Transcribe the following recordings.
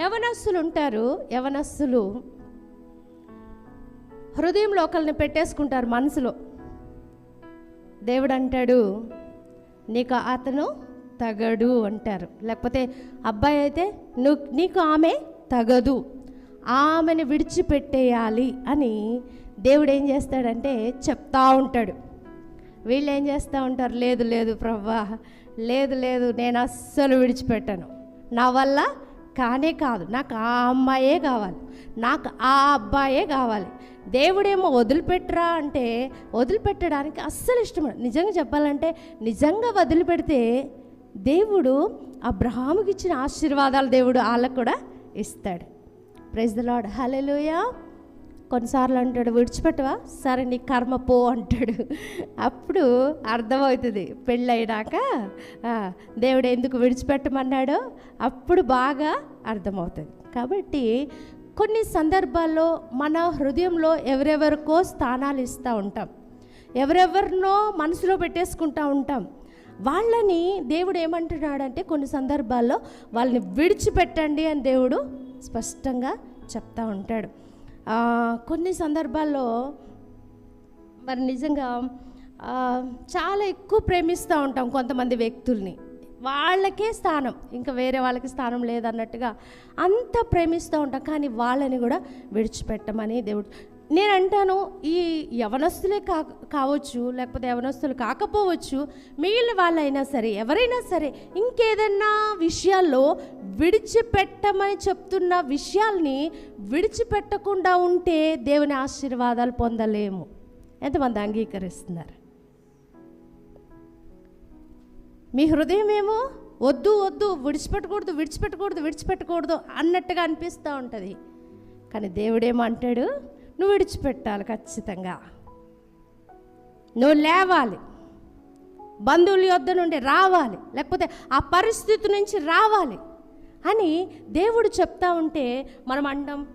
యవనస్సులు ఉంటారు యవనస్సులు హృదయంలో ఒకరిని పెట్టేసుకుంటారు మనసులో. దేవుడు అంటాడు నీకు అతను తగడు అంటారు. లేకపోతే అబ్బాయి అయితే నువ్వు నీకు ఆమె తగదు ఆమెను విడిచిపెట్టేయాలి అని దేవుడు ఏం చేస్తాడంటే చెప్తా ఉంటాడు. వీళ్ళు ఏం చేస్తూ ఉంటారు లేదు లేదు ప్రవ్వా లేదు లేదు నేను అస్సలు విడిచిపెట్టను. నా వల్ల కానే కాదు నాకు ఆ అమ్మాయే కావాలి నాకు ఆ అబ్బాయే కావాలి. దేవుడేమో వదిలిపెట్టరా అంటే వదిలిపెట్టడానికి అస్సలు ఇష్టం నిజంగా చెప్పాలంటే నిజంగా వదిలిపెడితే దేవుడు అబ్రహాముకి ఇచ్చిన ఆశీర్వాదాలు దేవుడు వాళ్ళకు కూడా ఇస్తాడు. ప్రైజ్ ద లాడ్ హలెలుయా కొన్నిసార్లు అంటాడు విడిచిపెట్టవా? సరే నీ కర్మ పో అంటాడు. అప్పుడు అర్థమవుతుంది పెళ్ళైనాక దేవుడు ఎందుకు విడిచిపెట్టమన్నాడో? అప్పుడు బాగా అర్థమవుతుంది. కాబట్టి కొన్ని సందర్భాల్లో మన హృదయంలో ఎవరెవరికో స్థానాలు ఇస్తూ ఉంటాం. ఎవరెవరినో మనసులో పెట్టేసుకుంటూ ఉంటాం. వాళ్ళని దేవుడు ఏమంటున్నాడంటే కొన్ని సందర్భాల్లో వాళ్ళని విడిచిపెట్టండి అని దేవుడు స్పష్టంగా చెప్తా ఉంటాడు. కొన్ని సందర్భాల్లో మరి నిజంగా చాలా ఎక్కువ ప్రేమిస్తూ ఉంటాం కొంతమంది వ్యక్తుల్ని. వాళ్ళకే స్థానం ఇంకా వేరే వాళ్ళకి స్థానం లేదన్నట్టుగా అంత ప్రేమిస్తూ ఉంటాం కానీ వాళ్ళని కూడా విడిచిపెట్టమని దేవుడు. నేను అంటాను ఈ యవనస్తులే కా కావచ్చు లేకపోతే యవనస్తులు కాకపోవచ్చు మిగిలిన వాళ్ళైనా సరే ఎవరైనా సరే ఇంకేదన్నా విషయాల్లో విడిచిపెట్టమని చెప్తున్న విషయాల్ని విడిచిపెట్టకుండా ఉంటే దేవుని ఆశీర్వాదాలు పొందలేము. ఎంతమంది అంగీకరిస్తున్నారు? మీ హృదయం ఏమో వద్దు వద్దు విడిచిపెట్టకూడదు విడిచిపెట్టకూడదు విడిచిపెట్టకూడదు అన్నట్టుగా అనిపిస్తూ ఉంటుంది. కానీ దేవుడేమో అంటాడు నువ్వు విడిచిపెట్టాలి ఖచ్చితంగా. నువ్వు లేవాలి. బంధువుల యొద్ద నుండి రావాలి. లేకపోతే ఆ పరిస్థితి నుంచి రావాలి. అని దేవుడు చెప్తా ఉంటే మనం అండం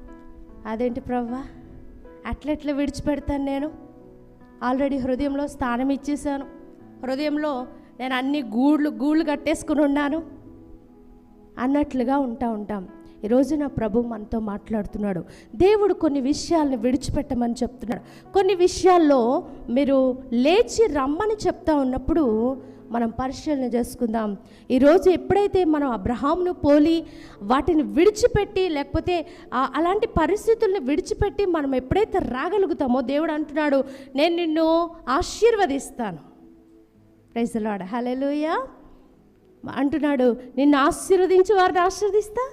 అదేంటి ప్రవ్వా? అట్లెట్లా విడిచిపెడతాను నేను. ఆల్రెడీ హృదయంలో స్థానం ఇచ్చేసాను హృదయంలో నేను అన్ని గూళ్ళు గూళ్ళు కట్టేసుకుని ఉన్నాను. అన్నట్లుగా ఉంటా ఉంటాం. ఈరోజు నా ప్రభు మనతో మాట్లాడుతున్నాడు. దేవుడు కొన్ని విషయాల్ని విడిచిపెట్టమని చెప్తున్నాడు. కొన్ని విషయాల్లో మీరు లేచి రమ్మని చెప్తా ఉన్నప్పుడు మనం పరిశీలన చేసుకుందాం. ఈరోజు ఎప్పుడైతే మనం అబ్రహాంను పోలి వాటిని విడిచిపెట్టి లేకపోతే అలాంటి పరిస్థితుల్ని విడిచిపెట్టి మనం ఎప్పుడైతే రాగలుగుతామో దేవుడు అంటున్నాడు నేను నిన్ను ఆశీర్వదిస్తాను. ప్రైజ్ లాడ్ హలెలుయా అంటున్నాడు నిన్ను ఆశీర్వదించి వారిని ఆశీర్వదిస్తా?